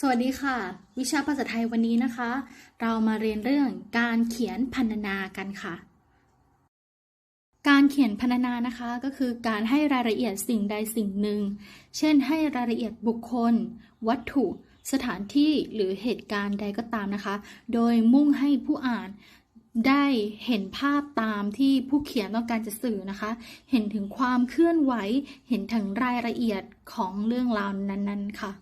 สวัสดีค่ะ วิชาภาษาไทยวันนี้นะคะ เรามาเรียนเรื่องการเขียนพรรณนากันค่ะ การเขียนพรรณนานะคะก็คือการให้รายละเอียดสิ่งใดสิ่งหนึ่ง เช่น ให้รายละเอียดบุคคล วัตถุ สถานที่หรือเหตุการณ์ใดก็ตามนะคะ โดยมุ่งให้ผู้อ่านได้เห็นภาพตามที่ผู้เขียนต้องการจะสื่อนะคะ เห็นถึงความเคลื่อนไหว เห็นถึงรายละเอียดของเรื่องราวนั้น ๆ ค่ะ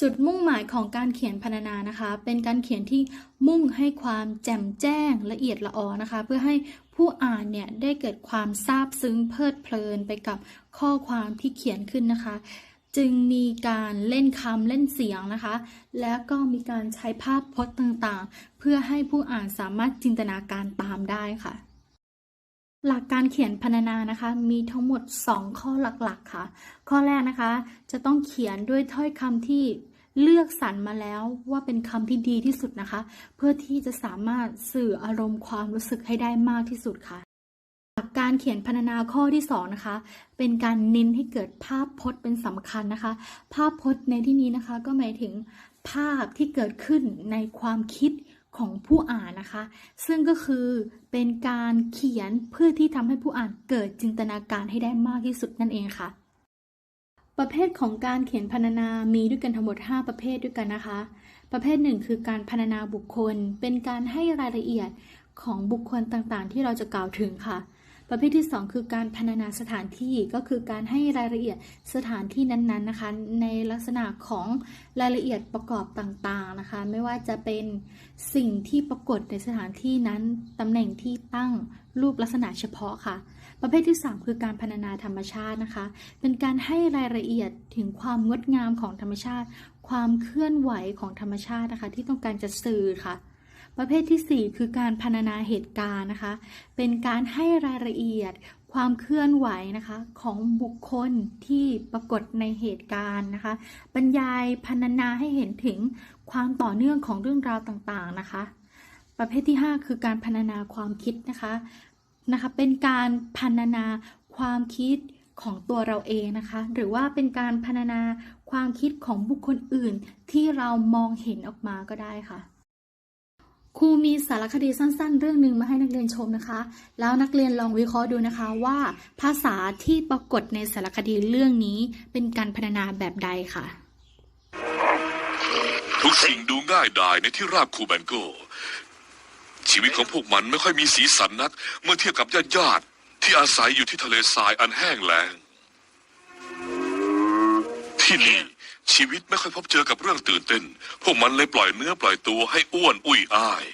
จุดมุ่งหมายของการเขียนพรรณนานะคะ เป็นการเขียนที่มุ่งให้ความแจ่มแจ้งละเอียดละออนะคะ เพื่อให้ผู้อ่านเนี่ยได้เกิดความซาบซึ้งเพลิดเพลินไปกับข้อความที่เขียนขึ้นนะคะ จึงมีการเล่นคำเล่นเสียงนะคะ แล้วก็มีการใช้ภาพพจน์ต่างๆ เพื่อให้ผู้อ่านสามารถจินตนาการตามได้ค่ะ หลักการเขียนพรรณนานะคะมีทั้งหมด 2 ข้อหลักๆค่ะ ข้อแรกนะคะ จะต้องเขียนด้วยถ้อยคำที่เลือกสรรมาแล้วว่าเป็นคำที่ดีที่สุดนะคะ เพื่อที่จะสามารถสื่ออารมณ์ความรู้สึกให้ได้มากที่สุดค่ะหลักการเขียนพรรณนาข้อที่สองนะคะ เป็นการเน้นให้เกิดภาพพจน์เป็นสำคัญนะคะ ภาพพจน์ในที่นี้นะคะ ก็หมายถึงภาพที่เกิดขึ้นในความคิด ของผู้อ่านนะคะ ซึ่งก็คือเป็นการเขียนเพื่อที่ทำให้ผู้อ่านเกิดจินตนาการให้ได้มากที่สุดนั่นเองค่ะ ประเภทของการเขียนพรรณนามีด้วยกันทั้งหมด 5 ประเภทด้วยกันนะคะ ประเภทหนึ่งคือการพรรณนาบุคคล เป็นการให้รายละเอียดของบุคคลต่างๆ ที่เราจะกล่าวถึงค่ะ ประเภทที่ 2 คือการพรรณนาสถานที่ก็คือการให้รายละเอียดสถานที่นั้นๆนะคะ ในลักษณะของรายละเอียดประกอบต่างๆนะคะ ไม่ว่าจะเป็นสิ่งที่ปรากฏในสถานที่นั้นตำแหน่งที่ตั้งรูปลักษณะเฉพาะค่ะ ประเภทที่ 3 คือการพรรณนาธรรมชาตินะคะ เป็นการให้รายละเอียดถึงความงดงามของธรรมชาติ ความเคลื่อนไหวของธรรมชาตินะคะ ที่ต้องการจะสื่อค่ะ ประเภทที่ 4 คือการพรรณนาเหตุการณ์นะคะ เป็นการให้รายละเอียดความเคลื่อนไหวนะคะของบุคคลที่ปรากฏในเหตุการณ์นะคะ บรรยายพรรณนาให้เห็นถึงความต่อเนื่องของเรื่องราวต่างๆนะคะ ประเภทที่ 5 คือการพรรณนาความคิดนะคะนะคะ เป็นการพรรณนาความคิดของตัวเราเองนะคะ หรือว่าเป็นการพรรณนาความคิดของบุคคลอื่นที่เรามองเห็นออกมาก็ได้ค่ะ ครูมีสารคดีสั้นๆ เรื่องหนึ่งมาให้นักเรียนชมนะคะ แล้วนักเรียนลองวิเคราะห์ดูนะคะว่า ภาษาที่ปรากฏในสารคดีเรื่องนี้เป็นการพรรณนาแบบใดค่ะ ทุกสิ่งดูง่ายดายในที่ราบคูแบนโก ชีวิตของพวกมันไม่ค่อยมีสีสันนัก เมื่อเทียบกับญาติญาติๆที่อาศัยอยู่ที่ทะเลทรายอันแห้งแล้งที่นี่ ชีวิตไม่ค่อยพบเจอกับเรื่องตื่นเต้น พวกมันเลยปล่อยเนื้อปล่อยตัวให้อ้วนอุ้ยอ้าย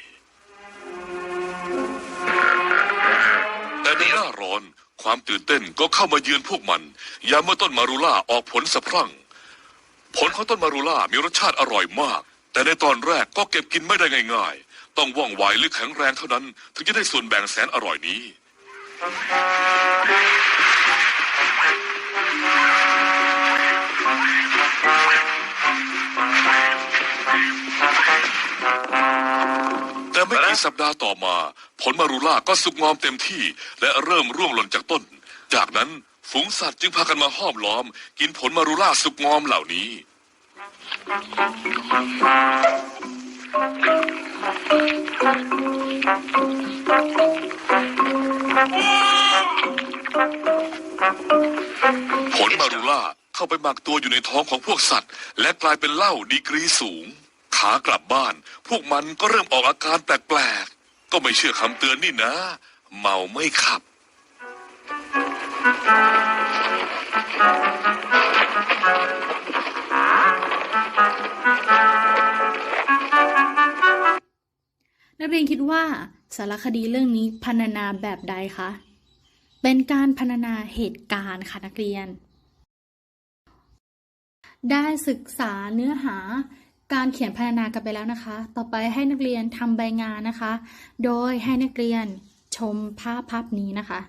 แต่ในหน้าร้อนความตื่นเต้นก็เข้ามาเยือนพวกมัน ยามเมื่อต้นมารุล่าออกผลสะพรั่ง ผลของต้นมารูล่ามีรสชาติอร่อยมาก แต่ในตอนแรกก็เก็บกินไม่ได้ง่าย ๆ ต้องว่องไวหรือแข็งแรงเท่านั้น ถึงจะได้ส่วนแบ่งแสนอร่อยนี้ แต่ไม่กี่สัปดาห์ต่อมา ผลมารูล่าก็สุกงอมเต็มที่ และเริ่มร่วงหล่นจากต้น จากนั้นฝูงสัตว์จึงพากันมาห้อมล้อม กินผลมารูล่าสุกงอมเหล่านี้ ผลมารูล่าเข้าไปหมักตัวอยู่ในท้องของพวกสัตว์ และกลายเป็นเหล้าดีกรีสูงากลับบ้าน พวกมันก็เริ่มออกอาการแปลกๆ ก็ไม่เชื่อคำเตือนนี่นะ เมาไม่ขับ นักเรียนคิดว่าสารคดีเรื่องนี้พรรณนาแบบใดคะ เป็นการพรรณนาเหตุการณ์ค่ะนักเรียน ได้ศึกษาเนื้อหา การเขียนพรรณนากันไปแล้วนะคะ ต่อไปให้นักเรียนทำใบงานนะคะ โดยให้นักเรียนชมภาพภาพนี้นะคะ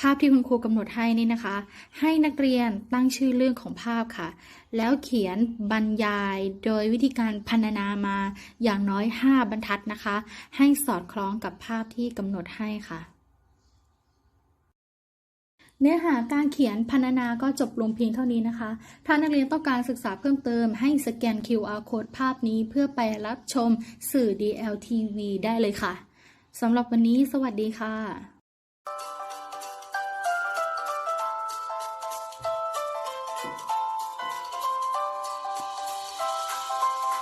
ภาพที่คุณครูกำหนดให้นี่นะคะ ให้นักเรียนตั้งชื่อเรื่องของภาพค่ะ แล้วเขียนบรรยายโดยวิธีการพรรณนามาอย่างน้อย 5 บรรทัดนะคะ ให้สอดคล้องกับภาพที่กำหนดให้ค่ะ เนื้อหาการเขียนพรรณนาก็จบลงเพียงเท่านี้นะคะ ถ้านักเรียนต้องการศึกษาเพิ่มเติมให้สแกน QR code ภาพนี้เพื่อไปรับชมสื่อ DLTV ได้เลยค่ะ สำหรับวันนี้สวัสดีค่ะ